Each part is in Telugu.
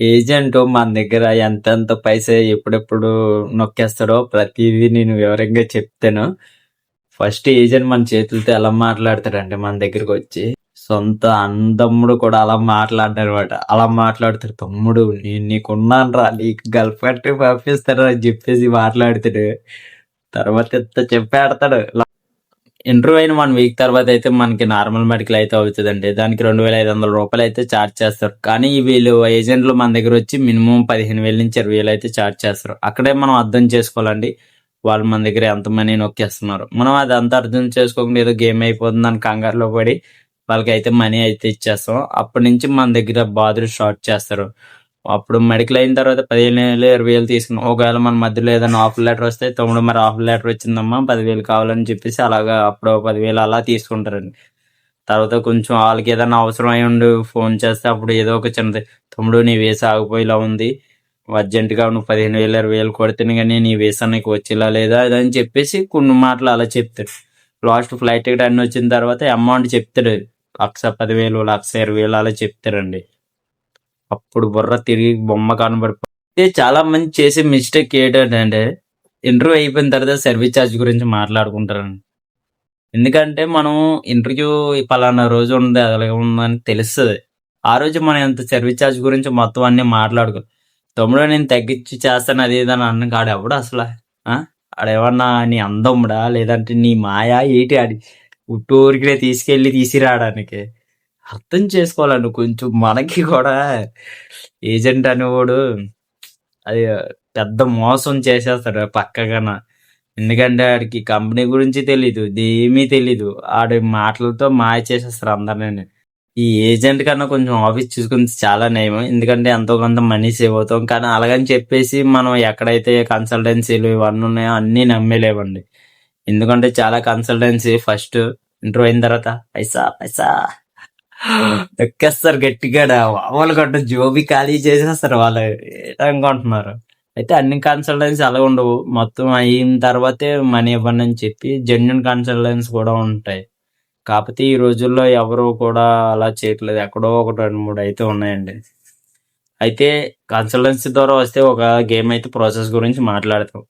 ఏజెంట్ మన దగ్గర ఎంతెంత పైసా ఎప్పుడెప్పుడు నొక్కేస్తాడో ప్రతిదీ నేను వివరంగా చెప్తాను. ఫస్ట్ ఏజెంట్ మన చేతులతో ఎలా మాట్లాడతాడంటే మన దగ్గరికి వచ్చి? సొంత అందమ్ముడు కూడా అలా మాట్లాడనమాట అలా మాట్లాడతాడు తమ్ముడు నేను నీకున్నాను రా నీకు గర్ల్ ఫ్రెండ్ పంపిస్తారా అని చెప్పేసి మాట్లాడతాడు. తర్వాత ఎంత చెప్పేడతాడు ఇంటర్వ్యూ అయిన వన్ వీక్ తర్వాత అయితే మనకి నార్మల్ మెడికల్ అయితే అవుతుందండి. దానికి రెండు వేల ఐదు వందల రూపాయలు అయితే ఛార్జ్ చేస్తారు. కానీ వీళ్ళు ఏజెంట్లు మన దగ్గర వచ్చి మినిమం పదిహేను వేల నుంచి ఇరవై వేలు అయితే ఛార్జ్ చేస్తారు. అక్కడే మనం అర్థం చేసుకోవాలండి. వాళ్ళు మన దగ్గర ఎంత మనీ నొక్కేస్తున్నారు. మనం అది అంత అర్థం చేసుకోకుండా ఏదో గేమ్ అయిపోతుందని కంగారులో పడి వాళ్ళకి అయితే మనీ అయితే ఇచ్చేస్తాం. అప్పటి నుంచి మన దగ్గర బాధలు స్టార్ట్ చేస్తారు. అప్పుడు మెడికల్ అయిన తర్వాత పదిహేను వేలు ఇరవై వేలు తీసుకున్నాం. ఒకవేళ మన మధ్యలో ఏదైనా ఆఫర్ లెటర్ వస్తే తమ్ముడు మరి ఆఫర్ లెటర్ వచ్చిందమ్మా పదివేలు కావాలని చెప్పేసి అలాగా అప్పుడు పదివేలు అలా తీసుకుంటారండి. తర్వాత కొంచెం వాళ్ళకి ఏదైనా అవసరం అయి ఉండి ఫోన్ చేస్తే అప్పుడు ఏదో ఒక చిన్నది తమ్ముడు నీ వేసి ఆగిపోయేలా ఉంది. అర్జెంటుగా నువ్వు పదిహేను వేలు ఇరవై వేలు కొడితేనే కానీ నీ వేసా నీకు వచ్చేలా లేదా? అని చెప్పేసి కొన్ని మాటలు అలా చెప్తాడు. లాస్ట్ ఫ్లైట్ టికెట్ అన్ని వచ్చిన తర్వాత అమౌంట్ చెప్తాడు. లక్ష పదివేలు లక్ష ఇరవై వేలు అలా చెప్తారండి అప్పుడు బుర్ర తిరిగి బొమ్మ కనబడిపోతే చాలా మంది చేసే మిస్టేక్ ఏంటంటే ఇంటర్వ్యూ అయిపోయిన తర్వాత సర్వీస్ ఛార్జ్ గురించి మాట్లాడుకుంటారండి. ఎందుకంటే మనం ఇంటర్వ్యూ పలానా రోజు ఉంది అలాగే ఉందని తెలుస్తుంది. ఆ రోజు మనం ఎంత సర్వీస్ ఛార్జ్ గురించి మొత్తం అన్ని మాట్లాడుకో తమ్ముడు నేను తగ్గించి చేస్తాను అది ఇది అని అన్న కాడు ఎవడు అసలు? ఆడేమన్నా నీ అందముడా? లేదంటే నీ మాయా? ఏంటి ఆడి? ఉట్టూరికినే తీసుకెళ్ళి తీసిరాడానికి అర్థం చేసుకోవాలండి. కొంచెం మనకి కూడా ఏజెంట్ అనేవాడు అది పెద్ద మోసం చేసేస్తాడు పక్కగా ఎందుకంటే ఆడికి కంపెనీ గురించి తెలీదు ఏమీ తెలీదు. ఆడి మాటలతో మాయ చేసేస్తారు అందరినీ ఈ ఏజెంట్ కన్నా కొంచెం ఆఫీస్ చూసుకుని చాలా నయం ఎందుకంటే ఎంతో కొంత మనీ సేవ్ అవుతాం. కానీ అలాగని చెప్పేసి మనం ఎక్కడైతే కన్సల్టెన్సీలు ఇవన్నీ ఉన్నాయో అన్నీ నమ్మేలేవండి ఎందుకంటే చాలా కన్సల్టెన్సీ ఫస్ట్ ఇంటర్వ్యూ అయిన తర్వాత పైసా పైసా. ఎక్కేస్తారు గట్టిగా మామూలుగా కొట్ట జోబి ఖాళీ చేసేస్తారు వాళ్ళు అనుకుంటున్నారు అయితే అన్ని కన్సల్టెన్సీ అలా ఉండవు. మొత్తం అయిన తర్వాతే మనీ ఇవ్వండి అని చెప్పి జెన్యున్ కన్సల్టెన్సీ కూడా ఉంటాయి. కాకపోతే ఈ రోజుల్లో ఎవరు కూడా అలా చేయట్లేదు. ఎక్కడో ఒకటి రెండు మూడు అయితే ఉన్నాయండి. అయితే కన్సల్టెన్సీ ద్వారా వస్తే ఒక గేమ్ అయితే ప్రాసెస్ గురించి మాట్లాడతాం.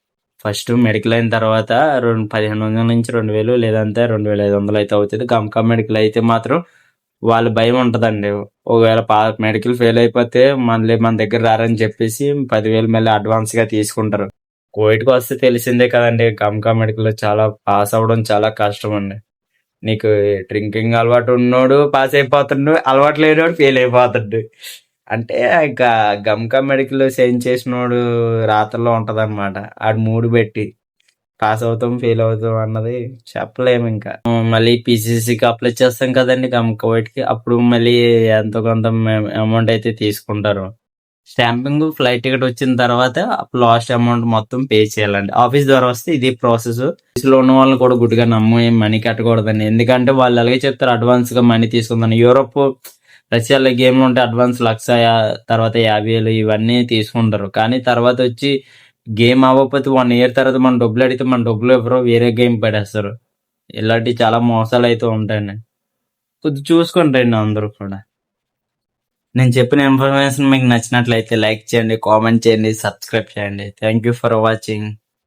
ఫస్ట్ మెడికల్ అయిన తర్వాత రెండు పదిహేను వందల నుంచి రెండు వేలు లేదంటే రెండు వేల ఐదు వందలు అయితే అవుతుంది. గమకా మెడికల్ అయితే మాత్రం వాళ్ళ భయం ఉంటదండి. ఒకవేళ పా మెడికల్ ఫెయిల్ అయిపోతే మళ్ళీ మన దగ్గర రారని చెప్పేసి పదివేలు మళ్ళీ అడ్వాన్స్గా తీసుకుంటారు. కోవిడ్కి వస్తే తెలిసిందే కదండి గమ్కా మెడికల్ చాలా పాస్ అవ్వడం చాలా కష్టం అండి. నీకు డ్రింకింగ్ అలవాటు ఉన్నోడు పాస్ అయిపోతుండు అలవాటు లేనివాడు ఫెయిల్ అయిపోతుండు. అంటే ఇంకా గమ్కా మెడికల్ సెయిన్ చేసినోడు రాత్రిలో ఉంటదన్నమాట. ఆడు మూడు పెట్టి పాస్ అవుతాం ఫెయిల్ అవుతాం అన్నది చెప్పలేము ఇంకా. మళ్ళీ పీసీసీకి అప్లై చేస్తాం కదండి గమ్కా అప్పుడు మళ్ళీ ఎంతో కొంత అమౌంట్ అయితే తీసుకుంటారు. స్టాంపింగ్ ఫ్లైట్ టికెట్ వచ్చిన తర్వాత లాస్ట్ అమౌంట్ మొత్తం పే చేయాలండి. ఆఫీస్ ద్వారా వస్తే ఇది ప్రాసెస్లో ఉన్న వాళ్ళని కూడా గుడ్డిగా నమ్ము మనీ కట్టకూడదండి ఎందుకంటే వాళ్ళు అలాగే చెప్తారు అడ్వాన్స్గా మనీ తీసుకుందని. యూరోప్ రష్యాలో గేమ్లు ఉంటే అడ్వాన్స్ లక్ష తర్వాత యాభై వేలు ఇవన్నీ తీసుకుంటారు. కానీ తర్వాత వచ్చి గేమ్ అవ్వకపోతే వన్ ఇయర్ తర్వాత మన డబ్బులు అడిగితే మన డబ్బులు ఎవరో వేరే గేమ్ పడేస్తారు. ఇలాంటి చాలా మోసాలు అయితే ఉంటాయండి కొద్ది చూసుకోండి రండి అందరూ కూడా. నేను చెప్పిన ఇన్ఫర్మేషన్ మీకు నచ్చినట్లయితే లైక్ చేయండి కామెంట్ చేయండి సబ్స్క్రైబ్ చేయండి. Thank you for watching